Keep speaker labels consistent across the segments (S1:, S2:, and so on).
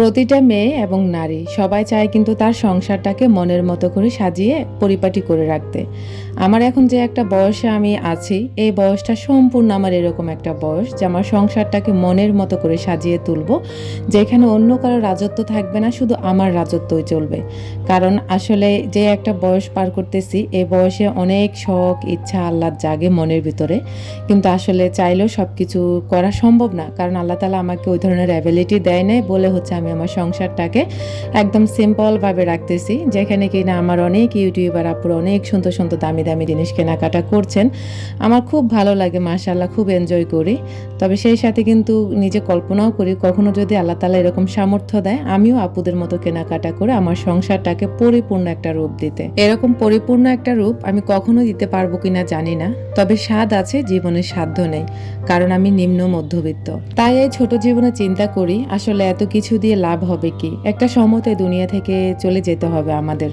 S1: প্রতিটা মেয়ে এবং নারী সবাই চায় কিন্তু তার সংসারটাকে মনের মতো করে সাজিয়ে পরিপাটি করে রাখতে। আমার এখন যে একটা বয়সে আমি আছি, এই বয়সটা সম্পূর্ণ আমার এরকম একটা বয়স যে আমার সংসারটাকে মনের মতো করে সাজিয়ে তুলবো, যেখানে অন্য কারও রাজত্ব থাকবে না, শুধু আমার রাজত্বই চলবে। কারণ আসলে যে একটা বয়স পার করতেছি এই বয়সে অনেক শখ, ইচ্ছা আল্লাহ জাগে মনের ভিতরে। কিন্তু আসলে চাইলেও সব কিছু করা সম্ভব না। কারণ আল্লাহ তালা আমাকে ওই ধরনের অ্যাবিলিটি দেয় নাই, বলে হচ্ছে আমি আমার সংসারটাকে একদম সিম্পলভাবে রাখতেছি, যেখানে কিনা আমার অনেক ইউটিউবার আপুর অনেক সুন্দর সুন্দর দামি দামি জিনিস কেনাকাটা করছেন। আমার খুব ভালো লাগে মাশাল্লাহ খুব এনজয় করি। তবে সেই সাথে কিন্তু নিজে কল্পনাও করি, কখনো যদি আল্লাহ তালা এরকম সামর্থ্য দেয়, আমিও আপুদের মতো কেনাকাটা করে আমার সংসারটাকে পরিপূর্ণ একটা রূপ দিতে। এরকম পরিপূর্ণ একটা রূপ আমি কখনো দিতে পারব কিনা জানি না, তবে স্বাদ আছে জীবনের সাধ্য নেই, কারণ আমি নিম্ন মধ্যবিত্ত। তাই এই ছোট জীবনে চিন্তা করি, আসলে এত কিছু দিয়ে লাভ হবে কি? একটা সময় তো দুনিয়া থেকে চলে যেতে হবে আমাদের।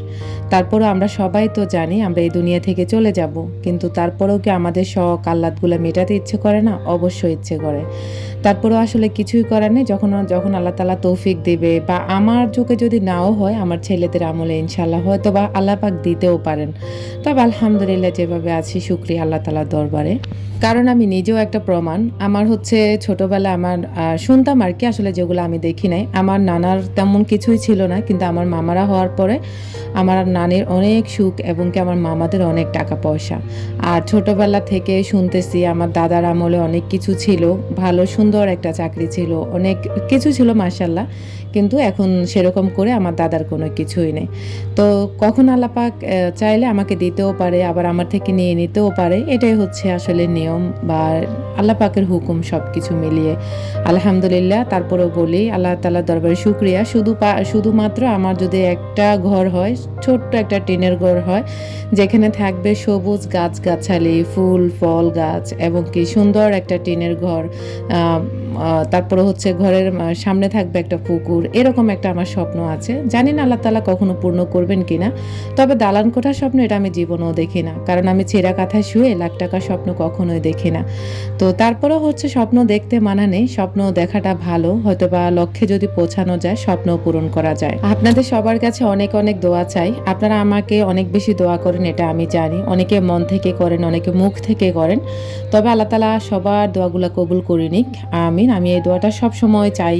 S1: তারপরও আমরা সবাই তো জানি আমরা এই দুনিয়া থেকে চলে যাব। কিন্তু তারপরেও কি আমাদের শখ, আহ্লাদগুলো মেটাতে ইচ্ছে করে না? অবশ্যই ইচ্ছে করে। তারপরেও আসলে কিছুই করার নেই। যখন যখন আল্লাহ তালা তৌফিক দেবে বা আমার যুগে যদি নাও হয়, আমার ছেলেদের আমলে ইনশাল্লাহ হয়তো বা আল্লাহ পাক দিতেও পারেন। তবে আলহামদুলিল্লাহ যেভাবে আছি, শুক্রিয়া আল্লাহ তালার দরবারে। কারণ আমি নিজেও একটা প্রমাণ। আমার হচ্ছে ছোটবেলা আমার শুনতাম আর কি আসলে যেগুলো আমি দেখি নাই। আমার নানার তেমন কিছুই ছিল না, কিন্তু আমার মামারা হওয়ার পরে আমার নানির অনেক সুখ এবং কি আমার মামাদের অনেক টাকা পয়সা। আর ছোটবেলা থেকে শুনতেছি আমার দাদার আমলে অনেক কিছু ছিল, ভালো সুন্দর একটা চাকরি ছিল, অনেক কিছু ছিল মার্শাল্লাহ কিন্তু এখন সেরকম করে আমার দাদার কোনো কিছুই নেই। তো কখন আল্লাপাক চাইলে আমাকে দিতেও পারে, আবার আমার থেকে নিয়ে নিতেও পারে, এটাই হচ্ছে আসলে নিয়ম বা আল্লাহ পাকের হুকুম সব কিছু মিলিয়ে। আলহামদুলিল্লাহ, তারপরেও বলি, আল্লাহ তালার দরবারে শুক্রিয়া। শুধু শুধুমাত্র আমার যদি একটা ঘর হয়, ছোট্ট একটা টিনের ঘর হয়, যেখানে থাকবে সবুজ গাছগাছালি, ফুল, ফল গাছ, এবং কি সুন্দর একটা টিনের ঘর তারপরে হচ্ছে ঘরের সামনে থাকবে একটা পুকুর, এরকম একটা আমার স্বপ্ন আছে। জানি না আল্লাহ তালা কখনো পূর্ণ করবেন কিনা, তবে দালান কোঠার স্বপ্ন এটা আমি জীবনেও দেখি না, কারণ আমি ছেঁড়া কাঁথায় শুয়ে লাখ টাকার স্বপ্ন কখনোই দেখি না। তো তারপরেও হচ্ছে স্বপ্ন দেখতে মানা নেই, স্বপ্ন দেখাটা ভালো হয়তো বা লক্ষ্যে যদি পৌঁছানো যায় স্বপ্ন পূরণ করা যায়। আপনাদের সবার কাছে অনেক অনেক দোয়া চাই, আপনারা আমাকে অনেক বেশি দোয়া করেন, এটা আমি জানি। অনেকে মন থেকে করেন, অনেকে মুখ থেকে করেন, তবে আল্লাহ তালা সবার দোয়াগুলো কবুল করে নিক আমিন আমি এই দোয়াটা সব সময় চাই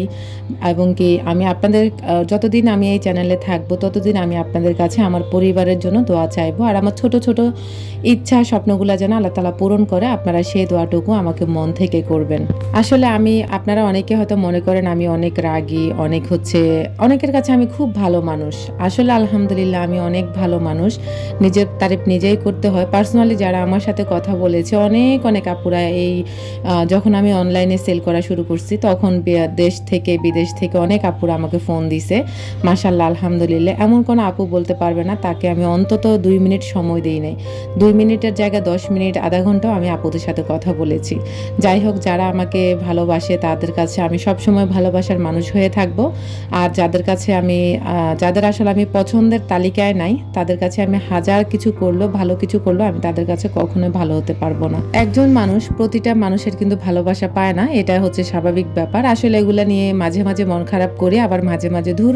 S1: এবং কি আমি আপনাদের যতদিন আমি এই চ্যানেলে থাকব, ততদিন আমি আপনাদের কাছে আমার পরিবারের জন্য দোয়া চাইব। আর আমার ছোট ছোট ইচ্ছা, স্বপ্নগুলো যেন আল্লাহ তালা পূরণ করে, আপনারা সেই দোয়াটুকু আমাকে মন থেকে করবেন। আসলে আমি, আপনারা অনেকে হয়তো মনে করেন আমি অনেক রাগী, অনেক হচ্ছে, অনেকের কাছে আমি খুব ভালো মানুষ। আসলে আলহামদুলিল্লাহ আমি অনেক ভালো মানুষ। নিজের তারিফ নিজেই করতে হয়। পার্সোনালি যারা আমার সাথে কথা বলেছে, অনেক অনেক আপুরা এই যখন আমি অনলাইনে সেল করা শুরু করছি। তখন দেশ থেকে, বিদেশ থেকে অনেক আপুরা আমাকে ফোন দিছে। মাশাল্লাহ আলহামদুলিল্লাহ। এমন কোনো আপু বলতে পারবে না, তাকে আমি অন্তত দুই মিনিট সময় দিই নাই। দুই মিনিটের জায়গায় দশ মিনিট, আধা ঘন্টাও আমি আপুদের সাথে কথা বলেছি। যাই হোক, যারা আমাকে ভালোবাসে, তাদের কাছে আমি সবসময় ভালোবাসার মানুষ হয়ে থাকব। আর যাদের কাছে আমি যাদের আসলে আমি পছন্দের তালিকায় নাই, তাদের কাছে আমি হাজার কিছু করল, ভালো কিছু করল, আমি তাদের কাছে কখনোই ভালো হতে পারব না। একজন মানুষ, প্রতিটা মানুষের কিন্তু ভালোবাসা পায় না এটা হচ্ছে স্বাভাবিক ব্যাপার। আসলে এগুলো নিয়ে মাঝে মাঝে মন খারাপ করে আবার মাঝে মাঝে ধুর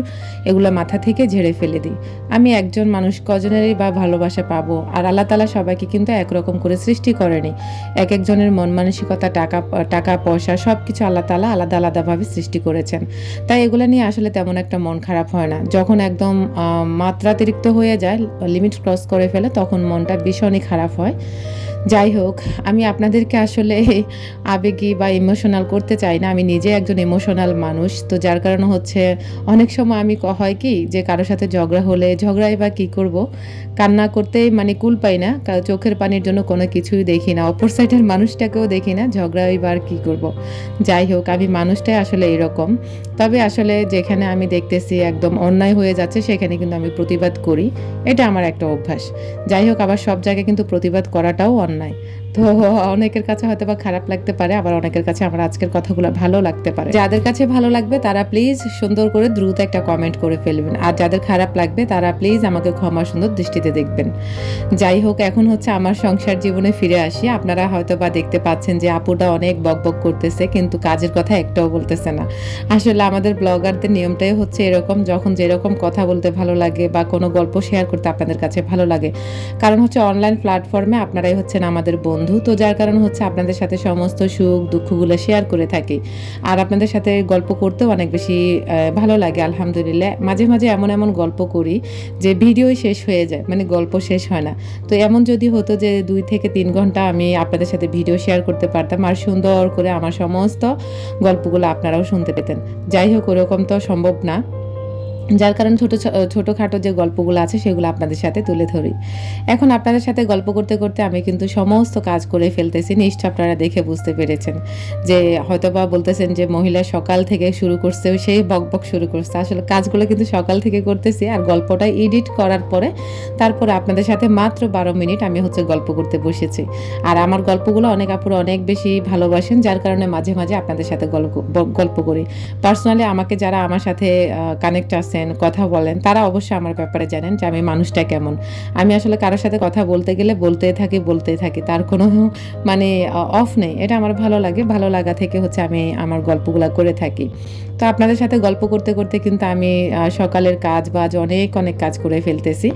S1: এগুলো মাথা থেকে ঝেড়ে ফেলে দিই। আমি একজন মানুষ, কজনেরই বা ভালোবাসা পাবো। আর আল্লাহ তালা সবাইকে কিন্তু একরকম করে সৃষ্টি করেনি। এক একজনের মন মানসিকতা, টাকা টাকা, পয়সা সব কিছু আল্লাহ তালা আলাদা আলাদাভাবে সৃষ্টি করেছেন। তাই এগুলো নিয়ে আসলে তেমন একটা মন খারাপ হয় না। যখন একদম মাত্রাতিরিক্ত হয়ে যায় লিমিট ক্রস করে ফেলে, তখন মনটা ভীষণই খারাপ হয়। যাই হোক, আমি আপনাদেরকে আসলে আবেগী বা ইমোশনাল করতে চাই না। আমি নিজে একজন ইমোশনাল মানুষ, তো যার কারণে হচ্ছে অনেক সময় আমি হয় কি যে কারোর সাথে ঝগড়া হলে ঝগড়াই বা কী করব? কান্না করতেই মানে কুল পাই না চোখের পানির জন্য কোনো কিছুই দেখি না, অপর সাইডের মানুষটাকেও দেখি না, ঝগড়াই বা কী করব? যাই হোক, আমি মানুষটাই আসলে এরকম। তবে আসলে যেখানে আমি দেখতেছি একদম অন্যায় হয়ে যাচ্ছে, সেখানে কিন্তু আমি প্রতিবাদ করি। এটা আমার একটা অভ্যাস। যাই হোক, আবার সব জায়গায় কিন্তু প্রতিবাদ করাটাও অন্যায়। তো অনেকের কাছে হয়তো বা খারাপ লাগতে পারে, আবার অনেকের কাছে আমার আজকের কথাগুলো ভালো লাগতে পারে। যাদের কাছে ভালো লাগবে তারা প্লিজ সুন্দর করে দ্রুত একটা কমেন্ট করে ফেলবেন। আর যাদের খারাপ লাগবে তারা প্লিজ আমাকে ক্ষমা সুন্দর দৃষ্টিতে দেখবেন। যাই হোক, এখন হচ্ছে আমার সংসার জীবনে ফিরে আসি। আপনারা হয়তো বা দেখতে পাচ্ছেন যে আপুটা অনেক বকবক করতেছে, কিন্তু কাজের কথা একটাও বলতেছে না। আসলে আমাদের ব্লগারদের নিয়মটাই হচ্ছে এরকম, যখন যেরকম কথা বলতে ভালো লাগে বা কোনো গল্প শেয়ার করতে আপনাদের কাছে ভালো লাগে। কারণ হচ্ছে অনলাইন প্ল্যাটফর্মে আপনারাই হচ্ছেন আমাদের বন্ধু। তো যার কারণ হচ্ছে আপনাদের সাথে সমস্ত সুখ দুঃখগুলো শেয়ার করে থাকি। আর আপনাদের সাথে গল্প করতেও অনেক বেশি ভালো লাগে, আলহামদুলিল্লাহ। মাঝে মাঝে এমন এমন গল্প করি যে ভিডিওই শেষ হয়ে যায় মানে গল্প শেষ হয় না। তো এমন যদি হতো যে দুই থেকে তিন ঘণ্টা আমি আপনাদের সাথে ভিডিও শেয়ার করতে পারতাম আর সুন্দর করে আমার সমস্ত গল্পগুলো আপনারাও শুনতে পেতেন। যাই হোক, ওরকম তো সম্ভব না। যার কারণে ছোটো ছোটোখাটো যে গল্পগুলো আছে সেগুলো আপনাদের সাথে তুলে ধরি। এখন আপনাদের সাথে গল্প করতে করতে আমি কিন্তু সমস্ত কাজ করে ফেলতেছি। নিশ্চয় আপনারা দেখে বুঝতে পেরেছেন যে হয়তোবা বলতেছেন যে মহিলা সকাল থেকে শুরু করছে সেই বকবক শুরু করছে। আসলে কাজগুলো কিন্তু সকাল থেকে করতেছি আর গল্পটা এডিট করার পরে তারপরে আপনাদের সাথে মাত্র বারো মিনিট আমি হচ্ছে গল্প করতে বসেছি। আর আমার গল্পগুলো অনেক আপুর অনেক বেশি ভালোবাসেন, যার কারণে মাঝে মাঝে আপনাদের সাথে গল্প গল্প করি। পার্সোনালি আমাকে যারা আমার সাথে কানেক্ট আছেন কথা বলেন, তারা অবশ্যই আমার ব্যাপারে জানেন যে আমি মানুষটা কেমন। আমি আসলে কারোর সাথে কথা বলতে গেলে বলতে থাকি বলতে থাকি, তার কোনো মানে অফ নেই। এটা আমার ভালো লাগে, ভালো লাগা থেকে হচ্ছে আমি আমার গল্পগুলো করে থাকি। তো আপনাদের সাথে গল্প করতে করতে কিন্তু আমি সকালের কাজ বাজ অনেক অনেক কাজ করে ফেলতেছি।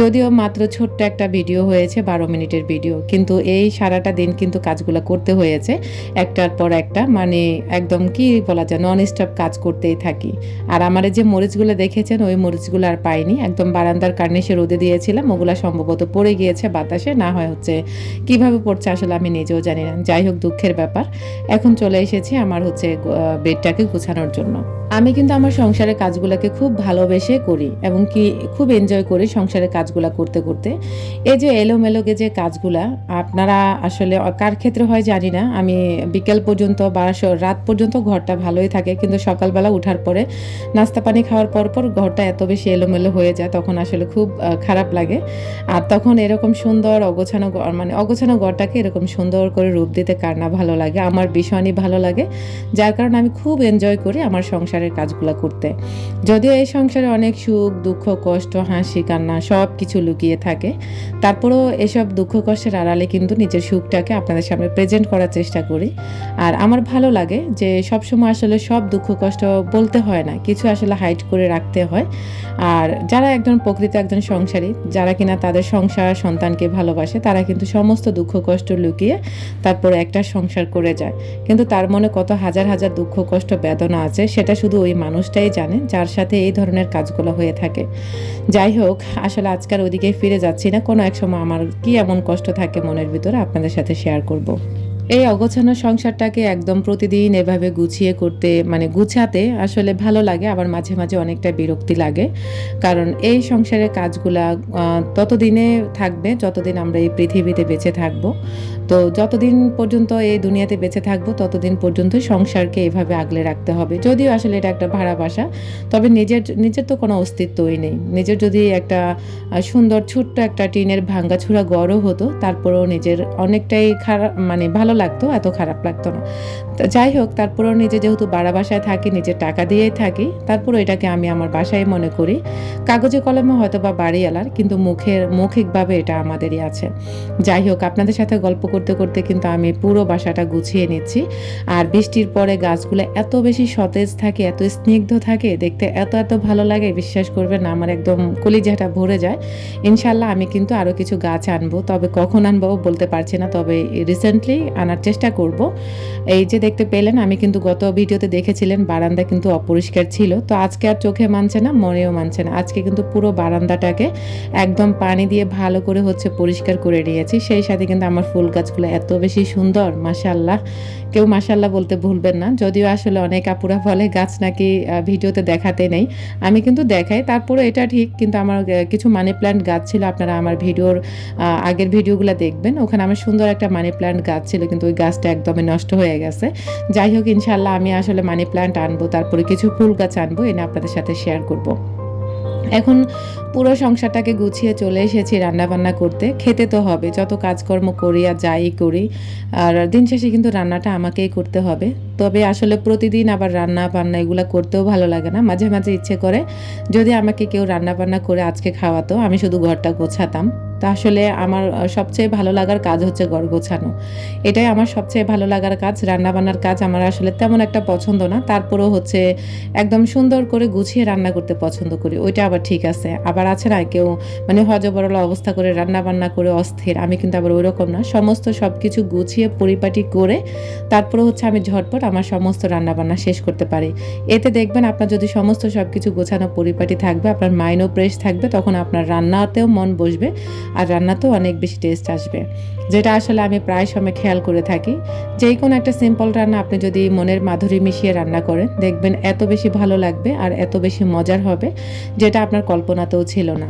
S1: যদিও মাত্র ছোট্ট একটা ভিডিও হয়েছে, বারো মিনিটের ভিডিও। কিন্তু এই সারাটা দিন কিন্তু কাজগুলো করতে হয়েছে, একটার পর একটা। মানে একদম কি বলা যায় নন স্টপ কাজ করতেই থাকি। আর আমার যে মরিচগুলো দেখেছেন, ওই মরিচগুলো আর পাইনি। একদম বারান্দার কার্নিশে রোদে দিয়েছিলাম, ওগুলো সম্ভবত পড়ে গিয়েছে বাতাসে। না হয় হচ্ছে কীভাবে পড়ছে আসলে আমি নিজেও জানি না। যাই হোক, দুঃখের ব্যাপার। এখন চলে এসেছি আমার হচ্ছে বেডটাকে গোছানোর জন্য। আমি কিন্তু আমার সংসারের কাজগুলোকে খুব ভালোবেসে করি এবং কি খুব এনজয় করি সংসারের কাজগুলো করতে করতে। এই যে এলোমেলোকে যে কাজগুলা, আপনারা আসলে কার ক্ষেত্রে হয় জানি না। আমি বিকেল পর্যন্ত বা রাত পর্যন্ত ঘরটা ভালোই থাকে, কিন্তু সকালবেলা উঠার পরে নাস্তা পানি খাওয়ার পর পর ঘরটা এত বেশি এলোমেলো হয়ে যায়, তখন আসলে খুব খারাপ লাগে। আর তখন এরকম সুন্দর অগোছানো মানে অগোছানো ঘরটাকে এরকম সুন্দর করে রূপ দিতে কার না ভালো লাগে, আমার ভীষণই ভালো লাগে। যার কারণে আমি খুব এনজয় করি আমার সংসারের কাজগুলো করতে। যদিও এই সংসারে অনেক সুখ, দুঃখ, কষ্ট, হাসি, কান্না সব কিছু লুকিয়ে থাকে। তারপরেও এসব দুঃখ, কষ্টের আড়ালে কিন্তু নিজের সুখটাকে আপনাদের সামনে প্রেজেন্ট করার চেষ্টা করি। আর আমার ভালো লাগে যে সব সময় আসলে সব দুঃখ, কষ্ট বলতে হয় না, কিছু আসলে হাইড করে রাখতে হয়। আর যারা একজন প্রকৃত একজন সংসারী, যারা কিনা তাদের সংসার, সন্তানকে ভালোবাসে, তারা কিন্তু সমস্ত দুঃখ, কষ্ট লুকিয়ে তারপরে একটা সংসার করে যায়। কিন্তু তার মনে কত হাজার হাজার দুঃখ, কষ্ট, বেদনা আছে সেটা শুধু ওই মানুষটাই জানে, যার সাথে এই ধরনের কাজগুলো হয়ে থাকে। যাই হোক, আসলে আজকাল ওদিকে ফিরে যাচ্ছি না। কোনো এক সময় আমার কি এমন কষ্ট থাকে মনের ভিতরে আপনাদের সাথে শেয়ার করব। এই অগোছানো সংসারটাকে একদম প্রতিদিন এভাবে গুছিয়ে করতে মানে গুছাতে আসলে ভালো লাগে। আবার মাঝে মাঝে অনেকটা বিরক্তি লাগে। কারণ এই সংসারের কাজগুলা ততদিনে থাকবে, যতদিন আমরা এই পৃথিবীতে বেঁচে থাকব। তো যতদিন পর্যন্ত এই দুনিয়াতে বেঁচে থাকব, ততদিন পর্যন্ত সংসারকে এভাবে আগলে রাখতে হবে। যদিও আসলে এটা একটা ভাড়া বাসা, তবে নিজের নিজের তো কোনো অস্তিত্বই নেই। নিজের যদি একটা সুন্দর ছোট্ট একটা টিনের ভাঙ্গাছুরা গড়ও হতো, তারপরেও নিজের অনেকটাই খারাপ মানে ভালো লাগতো, এত খারাপ লাগতো না। তো যাই হোক, তারপরেও নিজে যেহেতু বাড়া বাসায় থাকি, নিজের টাকা দিয়েই থাকি, তারপরও এটাকে আমি আমার বাসায় মনে করি। কাগজে কলমে হয়তো বা বাড়িওয়ালার কিন্তু মুখের, মৌখিকভাবে এটা আমাদেরই আছে। যাই হোক, আপনাদের সাথে গল্প করতে করতে কিন্তু আমি পুরো বাসাটা গুছিয়ে নিচ্ছি। আর বৃষ্টির পরে গাছগুলো এত বেশি সতেজ থাকে, এত স্নিগ্ধ থাকে, দেখতে এত এত ভালো লাগে, বিশ্বাস করবেন না, আমার একদম কলিজাটা ভরে যায়। ইনশাল্লাহ আমি কিন্তু আরও কিছু গাছ আনব, তবে কখন আনব বলতে পারছি না, তবে রিসেন্টলি আনার চেষ্টা করব। এই যে দেখতে পেলেন। আমি কিন্তু গত ভিডিওতে দেখেছিলেন, বারান্দা কিন্তু অপরিষ্কার ছিল। তো আজকে আর চোখে মানছে না, মনেও মানছে না। আজকে কিন্তু পুরো বারান্দাটাকে একদম পানি দিয়ে ভালো করে হচ্ছে পরিষ্কার করে নিয়েছি। সেই সাথে কিন্তু আমার ফুল গাছগুলো এত বেশি সুন্দর মাশাল্লাহ কেউ মাশাল্লাহ বলতে ভুলবেন না। যদিও আসলে অনেক আপুরা বলে, গাছ নাকি ভিডিওতে দেখাতে নেই। আমি কিন্তু দেখাই তারপরে এটা ঠিক। কিন্তু আমার কিছু মানি প্ল্যান্ট গাছ ছিল, আপনারা আমার ভিডিওর আগের ভিডিওগুলো দেখবেন। ওখানে আমার সুন্দর একটা মানি প্ল্যান্ট গাছ ছিল, কিন্তু ওই গাছটা একদমই নষ্ট হয়ে গেছে। যাই হোক ইনশাল্লাহ আমি আসলে মানি প্ল্যান্ট আনব, তারপরে কিছু ফুল গাছ আনব এনে আপনাদের সাথে শেয়ার করব। এখন পুরো সংসারটাকে গুছিয়ে চলে এসেছি রান্না বান্না করতে। খেতে তো হবে, যত কাজকর্ম করি আর যাই করি, আর দিন শেষে কিন্তু রান্নাটা আমাকেই করতে হবে। তবে আসলে প্রতিদিন আবার রান্না বান্না এগুলো করতেও ভালো লাগে না, মাঝে মাঝে ইচ্ছে করে। যদি আমাকে কেউ রান্না বান্না করে আজকে খাওয়াতো, আমি শুধু ঘরটা গোছাতাম। তা আসলে আমার সবচেয়ে ভালো লাগার কাজ হচ্ছে ঘর গোছানো। এটাই আমার সবচেয়ে ভালো লাগার কাজ রান্না বান্নার কাজ আমার আসলে তেমন একটা পছন্দ না। তারপরেও হচ্ছে একদম সুন্দর করে গুছিয়ে রান্না করতে পছন্দ করি, ওইটা আবার ঠিক আছে। আবার আছে না কেউ মানে হজবরল অবস্থা করে রান্না বান্না করে অস্থির, আমি কিন্তু আবার ওইরকম না। সমস্ত সব কিছু গুছিয়ে পরিপাটি করে তারপরে হচ্ছে আমি ঝটপট আমার সমস্ত রান্না বান্না শেষ করতে পারি। এতে দেখবেন আপনার যদি সমস্ত সব কিছু গোছানো পরিপাটি থাকবে, আপনার মাইন্ডও ফ্রেশ থাকবে, তখন আপনার রান্নাতেও মন বসবে। আর রান্নাতেও অনেক বেশি টেস্ট আসবে। যেটা আসলে আমি প্রায় সময় খেয়াল করে থাকি। যেই কোনো একটা সিম্পল রান্না আপনি যদি মনের মাধুরী মিশিয়ে রান্না করেন, দেখবেন এত বেশি ভালো লাগবে আর এত বেশি মজার হবে, যেটা আপনার কল্পনাতেও ছিল না।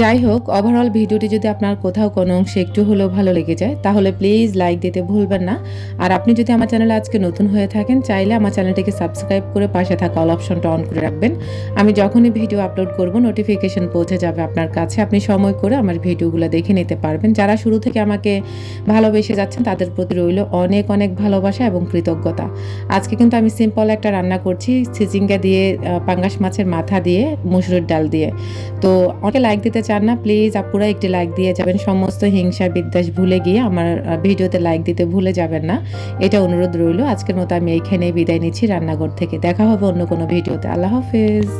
S1: যাই হোক ওভারঅল ভিডিওটি যদি আপনার কোথাও কোনো অংশে একটু হলেও ভালো লেগে যায়, তাহলে প্লিজ লাইক দিতে ভুলবেন না। আর আপনি যদি আমার চ্যানেলে আজকে নতুন হয়ে থাকেন, চাইলে আমার চ্যানেলটিকে সাবস্ক্রাইব করে পাশে থাকা অল অপশনটা অন করে রাখবেন। আমি যখনই ভিডিও আপলোড করব নোটিফিকেশন পৌঁছে যাবে আপনার কাছে। আপনি সময় করে আমার ভিডিওগুলো দেখে নিতে পারবেন। যারা শুরু থেকে আমাকে ভালোবেসে যাচ্ছেন, তাদের প্রতি রইল অনেক অনেক ভালোবাসা এবং কৃতজ্ঞতা। আজকে কিন্তু আমি সিম্পল একটা রান্না করছি চিচিঙ্গা দিয়ে পাঙ্গাস মাছের মাথা দিয়ে, মুসুরির ডাল দিয়ে। তো অনেকে লাইক দিতে চান না প্লিজ আপুরা একটি লাইক দিয়ে যাবেন। সমস্ত হিংসা বিদ্বেষ ভুলে গিয়ে আমার ভিডিওতে লাইক দিতে ভুলে যাবেন না। এটা অনুরোধ রইল। আজকের মতো আমি এইখানেই বিদায় নিচ্ছি রান্নাঘর থেকে। দেখা হবে অন্য কোনো ভিডিওতে আল্লাহ হাফেজ।